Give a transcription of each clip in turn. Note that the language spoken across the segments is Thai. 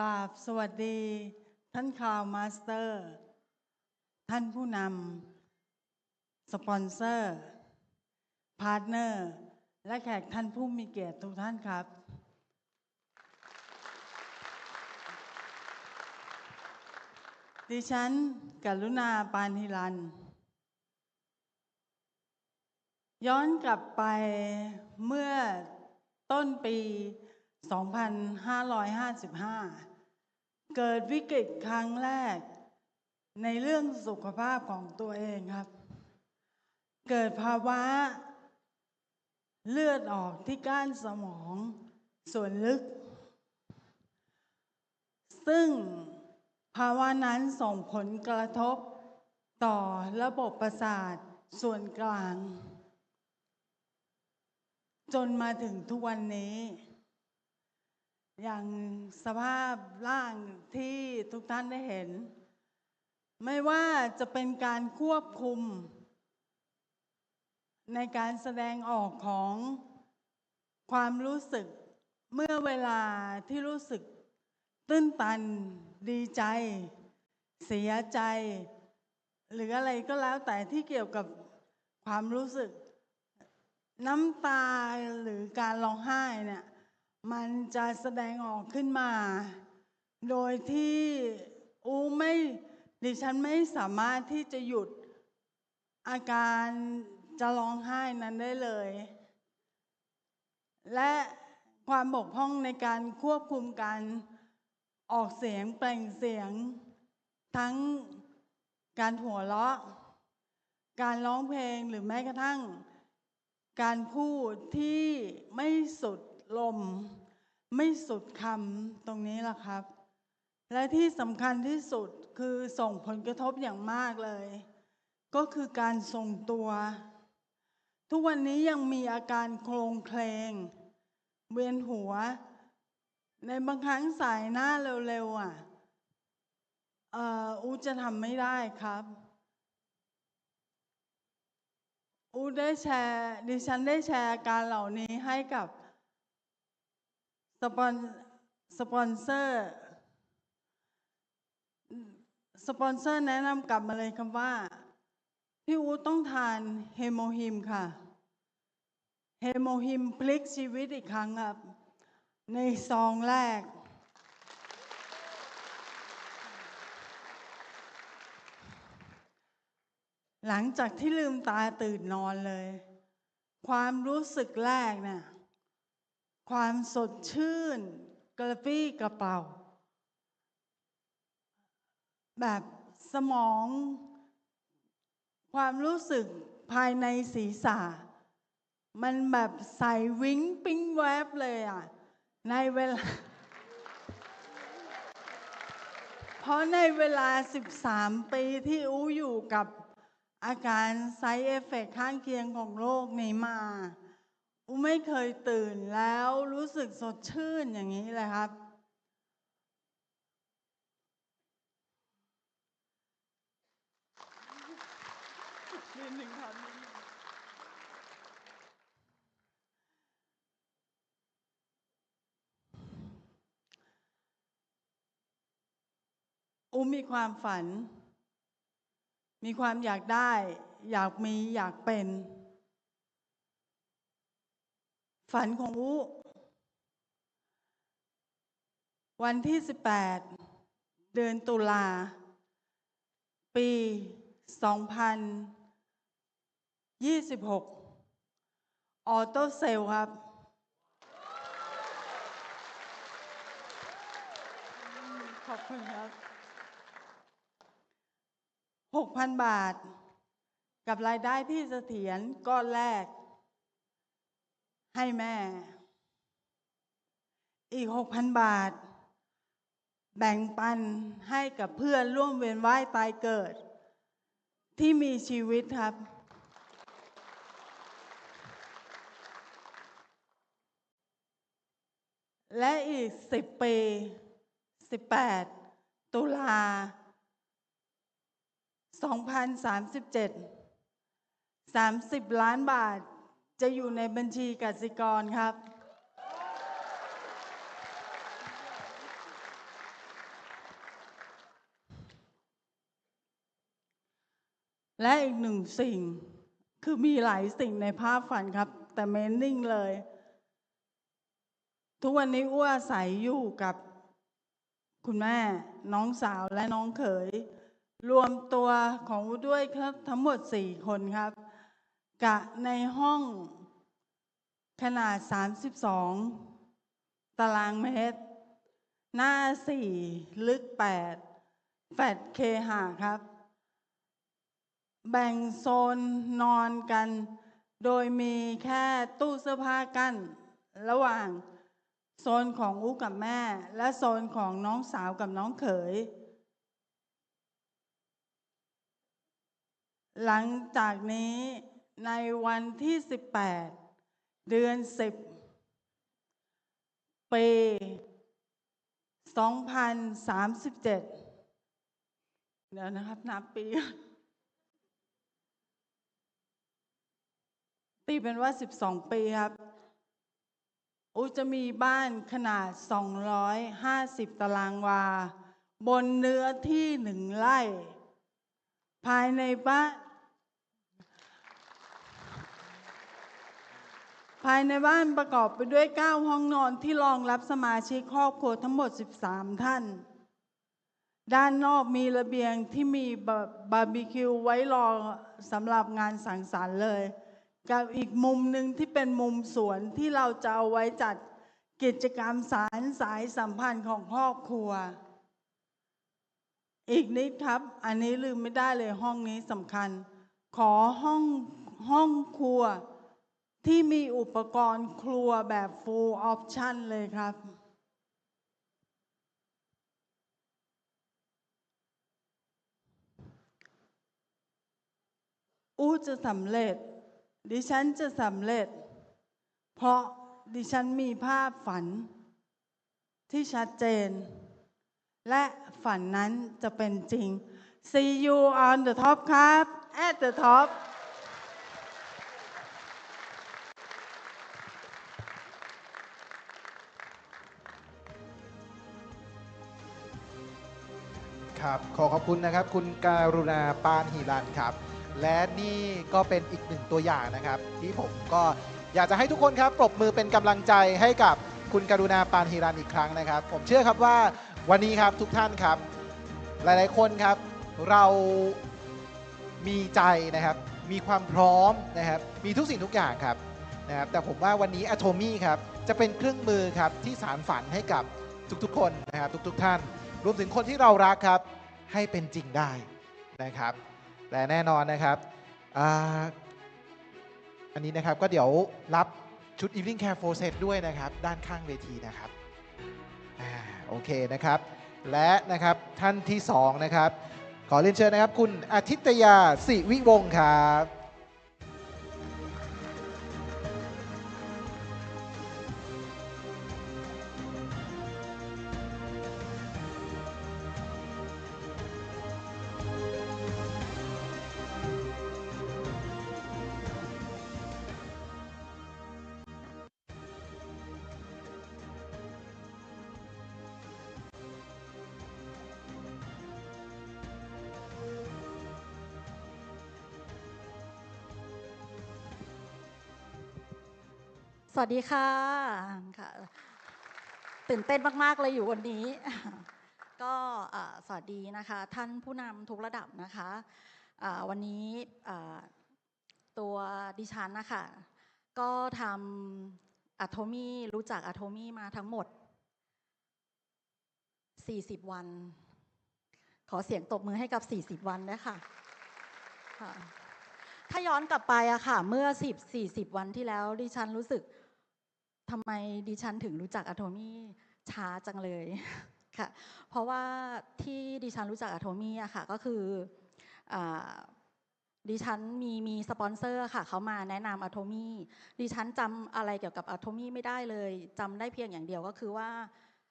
กราบสวัสดี ท่านข่าวมาสเตอร์ ท่านผู้นำสปอนเซอร์ พาร์ทเนอร์ และแขกท่านผู้มีเกียรติทุกท่านครับ ดิฉันกรุณาปานฮิรัน ย้อนกลับไปเมื่อต้นปี 2555 เกิดวิกฤตครั้งแรก ในเรื่องสุขภาพของตัวเองครับ เกิดภาวะ เลือดออกที่ก้านสมองส่วนลึก ซึ่งภาวะนั้นส่งผลกระทบต่อระบบประสาทส่วนกลาง จนมาถึงทุกวันนี้ อย่างสภาพร่างที่ทุกท่านได้เห็น ไม่ว่าจะเป็นการควบคุม ในการแสดงออกของความรู้สึกเมื่อเวลาที่รู้สึกตื้นตัน ดีใจ เสียใจ หรืออะไรก็แล้วแต่ที่เกี่ยวกับความรู้สึก น้ำตาหรือการร้องไห้เนี่ย มันจะแสดงออกขึ้นมา โดยที่อูไม่ดิฉันไม่สามารถที่จะหยุดอาการจะร้องไห้นั้นได้เลย และความบกพร่องในการควบคุมการออกเสียงแปลงเสียง ทั้งการหัวเราะ การร้องเพลงหรือแม้กระทั่ง การพูดที่ไม่สุด ลม ไม่สุดคำตรงนี้ล่ะครับ และที่สำคัญที่สุดคือส่งผลกระทบอย่างมากเลย ก็คือการทรงตัว ทุกวันนี้ยังมีอาการโครงเคลง เวียนหัว ในบางครั้งสายหน้าเร็วๆอะอูจะทำไม่ได้ครับอูได้แชร์ดิฉันได้แชร์การเหล่านี้ให้กับ สปอนสปอนเซอร์ สปอนเซอร์แนะนำกลับมาเลยคำว่า พี่อูต้องทานเฮโมฮิมค่ะ เฮโมฮิมพลิกชีวิตอีกครั้งครับ ในซองแรก หลังจากที่ลืมตาตื่นนอนเลย ความรู้สึกแรกเนี่ย ความสดชื่น กระปี้กระเป๋า แบบสมอง ความรู้สึกภายในศีรษะ มันแบบใส่วิ้งปิ้งแวบเลยอะ ในเวลา เพราะในเวลา 13 ปีที่อู้อยู่กับอาการไซเอฟเฟกข้างเคียงของโรคนี้มา อูไม่เคยตื่นแล้วรู้สึกสดชื่นอย่างนี้เลยครับนิดหนึ่งครับนิดหนึ่งอูมีความฝัน มีความอยากได้ อยากมีอยากเป็น ฝันของอูวันที่ 18 เดือนตุลา ปี 2026 ออโต้เซลครับ ขอบคุณครับ 6,000 บาท กับรายได้ที่เสถียรก้อนแรก ให้แม่ อีก6,000บาท แบ่งปันให้กับเพื่อนร่วมเวียนว่ายตายเกิด ที่มีชีวิตครับ และอีก10ปี18ตุลา2037 30 ล้านบาท จะอยู่ในบัญชีกสิกรครับ และอีกหนึ่งสิ่งคือมีหลายสิ่งในภาพฝันครับ แต่เมนนิ่งเลย ทุกวันนี้อ้วอาศัยอยู่กับคุณแม่น้องสาวและน้องเขย รวมตัวของอูด้วยครับ ทั้งหมดสี่คนครับ กะในห้องขนาด 32 ตารางเมตร หน้า 4 ลึก 8 แฟดเคหาครับ แบ่งโซนนอนกัน โดยมีแค่ตู้เสื้อผ้ากั้น ระหว่างโซนของอู้กับแม่ และโซนของน้องสาวกับน้องเขย หลังจากนี้ ในวันที่ 18 เดือน 10 ปี 2037 เดี๋ยวนะครับนับปี ตีเป็นว่า 12 ปีครับอูจะมีบ้านขนาด 250 ตารางวา บนเนื้อที่หนึ่งไร่ ภายในบ้าน ภายในบ้านประกอบไปด้วย 9 ห้องนอนที่รองรับสมาชิกครอบครัวทั้งหมด 13 ท่าน ด้านนอกมีระเบียงที่มีบาร์บีคิวไว้รอสำหรับงานสังสรรค์เลย กับอีกมุมหนึ่งที่เป็นมุมสวนที่เราจะเอาไว้จัดกิจกรรมสารสายสัมพันธ์ของครอบครัว อีกนิดครับ อันนี้ลืมไม่ได้เลยห้องนี้สำคัญ ขอห้องห้องครัว ที่มีอุปกรณ์ครัวแบบ full option เลยครับ อู้จะสำเร็จ ดิฉันจะสำเร็จ เพราะดิฉันมีภาพฝันที่ชัดเจน และฝันนั้นจะเป็นจริง See you on the top ครับ at the top ครับ ขอขอบคุณนะครับ คุณการุณาปานหิรันครับ และนี่ก็เป็นอีกหนึ่งตัวอย่างนะครับ ที่ผมก็อยากจะให้ทุกคนครับปรบมือเป็นกำลังใจให้กับคุณการุณาปานหิรันอีกครั้งนะครับ ผมเชื่อครับว่าวันนี้ครับทุกท่านครับ หลายๆคนครับ เรามีใจนะครับ มีความพร้อมนะครับ มีทุกสิ่งทุกอย่างครับนะครับ แต่ผมว่าวันนี้ a t o m y ครับจะเป็นเครื่องมือครับที่สารฝันให้กับทุกๆ คนนะครับ ทุกๆท่าน รวมถึงคนที่เรารักครับ ให้เป็นจริงได้นะครับ และแน่นอนนะครับออันนี้นะครับก็เดี๋ยวรับชุด Evening Care for Set ด้วยนะครับ ด้านข้างเวทีนะครับอโอเคนะครับ และนะครับท่านที่สองนะครับ ขอเรียนเชิญนะครับ คุณอาทิตยาสิวิวงศ์ครับ สวัสดีค่ะค่ะตื่นเต้นมาก ๆ เลยอยู่วันนี้ ก็สวัสดีนะคะ ท่านผู้นำทุกระดับนะคะวันนี้ตัวดิฉันนะคะก็ทำอะโทมี่รู้จักอะโทมี่มาทั้งหมด 40 วัน ขอเสียงตบมือให้กับ 40 วันด้วยค่ะค่ะถ้าย้อนกลับไปอะค่ะ เมื่อ 10 40 วันที่แล้วดิฉันรู้สึก ทำไมดิฉันถึงรู้จักอะโทมี่ช้าจังเลยค่ะ เพราะว่าที่ดิฉันรู้จักอะโทมี่อะค่ะก็คืออดิฉันมีมีสปอนเซอร์ค่ะเขามาแนะนำอะโทมี่ดิฉันจำอะไรเกี่ยวกับอะโทมี่ไม่ได้เลยจำได้เพียงอย่างเดียวก็คือว่า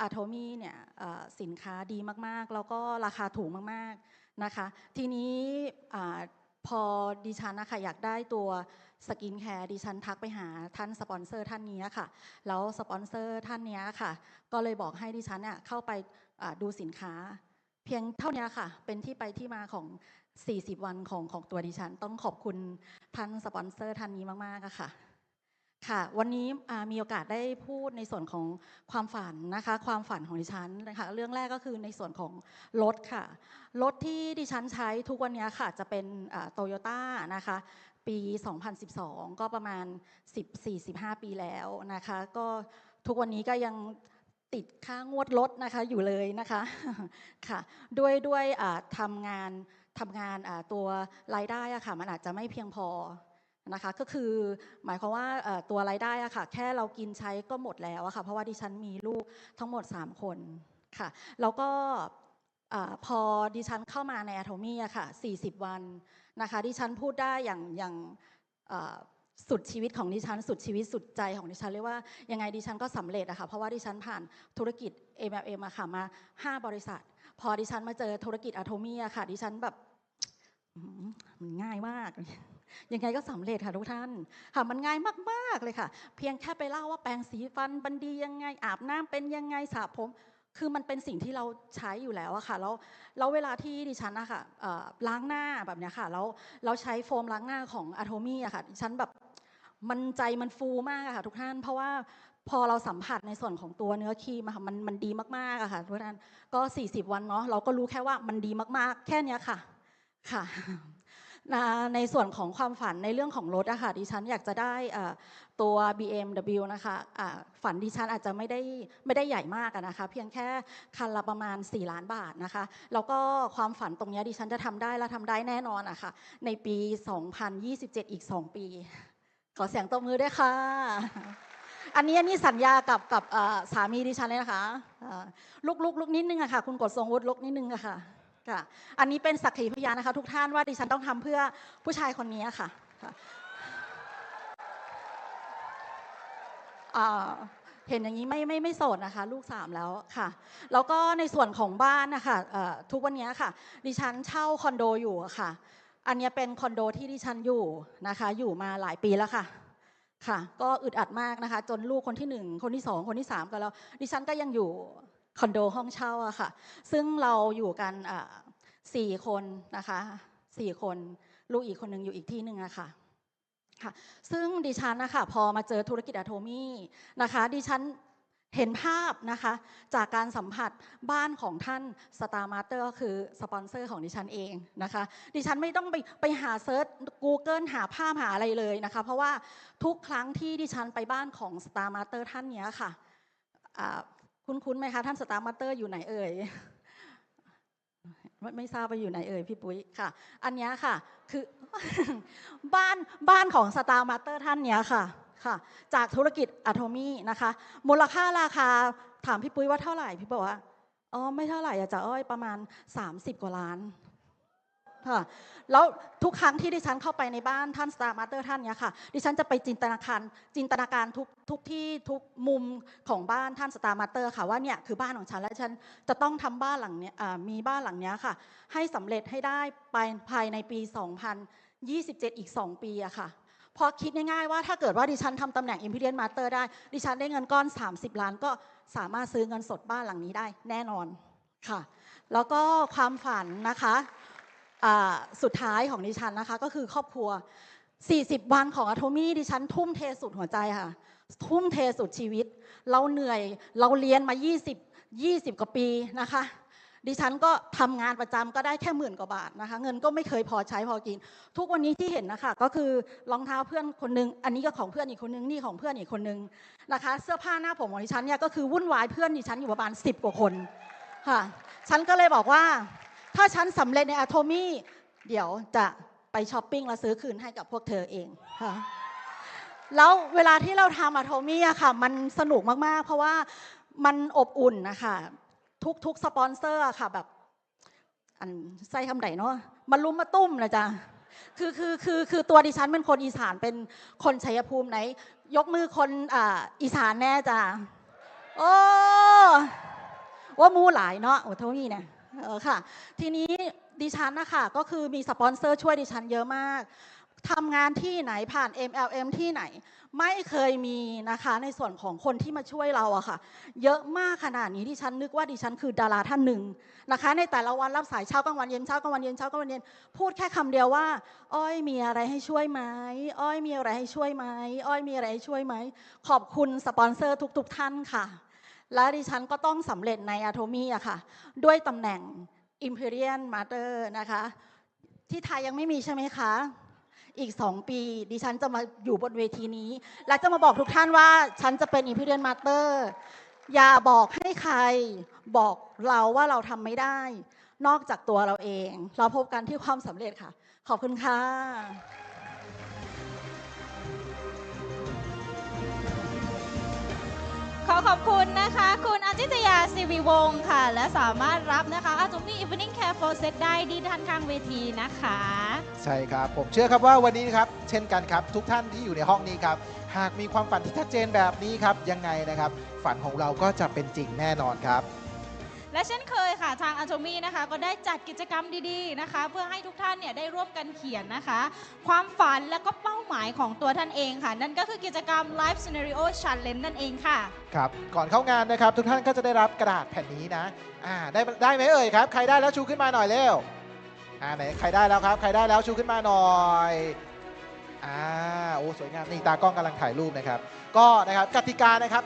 อะโทมี่เนี่ยสินค้าดีมากๆ แล้วก็ราคาถูกมากๆนะคะ ทีนี้อพอดิฉันนะคะอยากได้ตัว สกินแคร์ดิฉันทักไปหาท่านสปอนเซอร์ท่านนี้ค่ะ แล้วสปอนเซอร์ท่านนี้ค่ะ ก็เลยบอกให้ดิฉันเนี่ยเข้าไปดูสินค้า เพียงเท่านี้ค่ะ เป็นที่ไปที่มาของ 40 วันของของตัวดิฉัน ต้องขอบคุณท่านสปอนเซอร์ท่านนี้มากๆอะค่ะค่ะวันนี้มีโอกาสได้พูดในส่วนของความฝันนะคะความฝันของดิฉันนะคะเรื่องแรกก็คือในส่วนของรถค่ะรถที่ดิฉันใช้ทุกวันนี้ค่ะจะเป็นโตโยต้านะคะ ปี 2012 ก็ประมาณ10-45ปีแล้วนะคะ ก็ทุกวันนี้ก็ยังติดค่างวดรถนะคะอยู่เลยนะคะค่ะ ด้วยด้วยทำงานทำงานตัวรายได้อะค่ะมันอาจจะไม่เพียงพอนะคะก็คือหมายความว่าตัวรายได้อะค่ะแค่เรากินใช้ก็หมดแล้วอะค่ะเพราะว่าดิฉันมีลูกทั้งหมด 3 คนค่ะแล้วก็พอดิฉันเข้ามาในอะโทมี่อะค่ะ40 วัน นะคะดิฉันพูดได้อย่างอย่างสุดชีวิตของดิฉัน สุดชีวิตสุดใจของดิฉันเรียกว่ายังไงดิฉันก็สำเร็จอะค่ะเพราะว่าดิฉันผ่านธุรกิจ MLM อะค่ะมา 5 บริษัท พอดิฉันมาเจอธุรกิจอะโทมี่อะค่ะดิฉันแบบมันง่ายมาก ยังไงก็สำเร็จค่ะทุกท่านค่ะมันง่ายมากๆเลยค่ะ เพียงแค่ไปเล่าว่าแปรงสีฟันบันดียังไงอาบน้ำเป็นยังไงสระผม คือมันเป็นสิ่งที่เราใช้อยู่แล้วอะค่ะแล้วแล้วเวลาที่ดิฉันอะค่ะเอ่อล้างหน้าแบบเนี้ยค่ะแล้วเราใช้โฟมล้างหน้าของอะโทมี่อะค่ะดิฉันแบบมันใจมันฟูมากอะค่ะทุกท่าน เพราะว่าพอเราสัมผัสในส่วนของตัวเนื้อครีมอะค่ะมันมันดีมากๆอะค่ะทุกท่านก็ 40 วันเนาะเราก็รู้แค่ว่ามันดีมากๆ แค่เนี้ยค่ะค่ะในส่วนของความฝันในเรื่องของรถอะค่ะดิฉันอยากจะได้เอ่อ ตัว BMW นะคะอ่าฝันดิฉันอาจจะไม่ได้ไม่ได้ใหญ่มากนะคะ เพียงแค่คันละประมาณ 4 ล้านบาทนะคะ แล้วก็ความฝันตรงนี้ดิฉันจะทำได้และทำได้แน่นอนอะค่ะ ในปี 2027 อีก 2 ปี ขอเสียงตบมือด้วยค่ะ อันนี้นนี้สัญญากับกับสามีดิฉันเลยนะคะลุกลุกลุกนิดนึงอะค่ะ คุณกดทรงวุฒิลุกนิดนึงอะค่ะค่ะ อันนี้เป็นสักขีพยานนะคะ ทุกท่านว่าดิฉันต้องทำเพื่อผู้ชายคนนี้ค่ะค่ะอ่า เห็นอย่างนี้ไม่ไม่ไม่โสดนะคะ ลูกสามแล้วค่ะ แล้วก็ในส่วนของบ้านนะคะทุกวันนี้ค่ะ ดิฉันเช่าคอนโดอยู่ค่ะ อันนี้เป็นคอนโดที่ดิฉันอยู่นะคะ อยู่มาหลายปีแล้วค่ะค่ะ ก็อึดอัดมากนะคะ จนลูกคนที่หนึ่งคนที่สองคนที่สามกันแล้ว ดิฉันก็ยังอยู่คอนโดห้องเช่าอะค่ะ ซึ่งเราอยู่กันสี่คนนะคะสี่คน ลูกอีกคนหนึ่งอยู่อีกที่หนึ่งอะค่ะ ค่ะซึ่งดิฉันนะคะพอมาเจอธุรกิจอะโทมี่นะคะดิฉันเห็นภาพนะคะจากการสัมผัสบ้านของท่านสตาร์มาเตอร์ก็คือสปอนเซอร์ของดิฉันเองนะคะดิฉันไม่ต้องไปไปหาเซิร์ช Google หาภาพหาอะไรเลยนะคะเพราะว่าทุกครั้งที่ดิฉันไปบ้านของสตาร์มาเตอร์ท่านเนี้ยค่ะคุ้นๆไหมคะท่านสตาร์มาเตอร์อยู่ไหนเอ่ย ไม่ไม่ทราบไปอยู่ไหนเอ่ยพี่ปุ้ยค่ะ อันนี้ค่ะคือบ้านบ้านของสตาร์มาเตอร์ท่านเนี้ยค่ะค่ะ จากธุรกิจอะโทมี่นะคะ มูลค่าราคาถามพี่ปุ้ยว่าเท่าไหร่พี่บอกว่าอ๋อไม่เท่าไหร่อาจจะอ้อยประมาณ 30 กว่าล้าน ค่ะแล้วทุกครั้งที่ดิฉันเข้าไปในบ้านท่านสตาร์มาเตอร์ท่านเนี้ยค่ะ ดิฉันจะไปจินตนาการจินตนาการทุกทุกที่ทุกมุมของบ้านท่านสตาร์มาเตอร์ค่ะว่าเนี่ยคือบ้านของฉันและฉันจะต้องทำบ้านหลังเนี้ยมีบ้านหลังเนี้ยค่ะ ให้สำเร็จให้ได้ไปภายในปี 2027 อีก 2 ปีอะค่ะพอคิดง่ายๆว่าถ้าเกิดว่าดิฉันทำตำแหน่ง Imperial Master ได้ ดิฉันได้เงินก้อน 30 ล้านก็สามารถซื้อเงินสดบ้านหลังนี้ได้แน่นอนค่ะ แล้วก็ความฝันนะคะ สุดท้ายของดิฉันนะคะ ก็คือครอบครัว 40 วันของอะโทมี่ดิฉันทุ่มเทสุดหัวใจค่ะ ทุ่มเทสุดชีวิต เราเหนื่อยเราเรียนมา 20 20 กว่าปีนะคะ ดิฉันก็ทำงานประจำก็ได้แค่หมื่นกว่าบาทนะคะ เงินก็ไม่เคยพอใช้พอกิน ทุกวันนี้ที่เห็นนะคะก็คือรองเท้าเพื่อนคนนึง อันนี้ก็ของเพื่อนอีกคนนึงนี่ของเพื่อนอีกคนนึงนะคะ เสื้อผ้าหน้าผมของดิฉันเนี่ยก็คือวุ่นวายเพื่อนดิฉันอยู่ประมาณ 10 กว่าคนค่ะ ฉันก็เลยบอกว่า ถ้าฉันสำเร็จในอะโทมี่เดี๋ยวจะไปช้อปปิ้งแล้วซื้อคืนให้กับพวกเธอเองค่ะแล้วเวลาที่เราทำอะโทมี่อะค่ะ มันสนุกมาก ๆ เพราะว่ามันอบอุ่นนะคะทุกทุกสปอนเซอร์ค่ะแบบอันใส่คำไหนเนาะมันลุมมาตุ้มนะจ๊ะคือคือคือคือตัวดิฉันเป็นคนอีสานเป็นคนชัยภูมิไหน ยกมือคนอ่าอีสานแน่จ้ะโอ้ว่ามูหลายเนาะโอ้เท่านี้เนี่ย เออค่ะ ทีนี้ดิฉันนะคะก็คือมีสปอนเซอร์ช่วยดิฉันเยอะมากทำงานที่ไหนผ่าน MLM ที่ไหน ไม่เคยมีนะคะในส่วนของคนที่มาช่วยเราอะค่ะ เยอะมากขนาดนี้ดิฉันนึกว่าดิฉันคือดาราท่านหนึ่งนะคะ ในแต่ละวันรับสายเช้ากลางวันเย็นเช้ากลางวันเย็นเช้ากลางวันเย็นพูดแค่คำเดียวว่า อ้อยมีอะไรให้ช่วยไหมอ้อยมีอะไรให้ช่วยไหมอ้อยมีอะไรให้ช่วยไหมขอบคุณสปอนเซอร์ทุก ๆ ท่านค่ะ และดิฉันก็ต้องสำเร็จในอะโทมีอะค่ะ ด้วยตำแหน่ง Imperial Master นะคะ ที่ไทยยังไม่มีใช่ไหมคะ อีกสองปี ดิฉันจะมาอยู่บนเวทีนี้ และจะมาบอกทุกท่านว่า ฉันจะเป็น Imperial Master อย่าบอกให้ใครบอกเราว่าเราทำไม่ได้ นอกจากตัวเราเอง เราพบกันที่ความสำเร็จค่ะ ขอบคุณค่ะ ขอขอบคุณนะคะ คุณอาจิตยาสิริวงศ์ค่ะ และสามารถรับนะคะอาจุมี่อีฟนิ่งแคร์โฟเซตได้ดีด้านข้างเวทีนะคะ ใช่ครับ ผมเชื่อครับว่าวันนี้นะครับ เช่นกันครับ ทุกท่านที่อยู่ในห้องนี้ครับ หากมีความฝันที่ชัดเจนแบบนี้ครับ ยังไงนะครับ ฝันของเราก็จะเป็นจริงแน่นอนครับ และเช่นเคยค่ะทางอาโ o มี่นะคะ ก็ได้จัดกิจกรรมดีๆนะคะ เพื่อให้ทุกท่านเนี่ยได้ร่วมกันเขียนนะคะ ความฝันและก็เป้าหมายของตัวท่านเองค่ะ นั่นก็คือกิจกรรม Life Scenario Challenge นั่นเองค่ะ ครับ ก่อนเข้างานนะครับ ทุกท่านก็จะได้รับกระดาษแผ่นนี้นะอ่าได้ได้ไหมเอ่ยครับ ใครได้แล้วชูขึ้นมาหน่อยเร็วอ่าไหนใครได้แล้วครับ ใครได้แล้วชูขึ้นมาหน่อยอ่าโอ้สวยงามนี่ตากล้องกำลังถ่ายรูปนะครับ ก็นะครับกติกานะครับ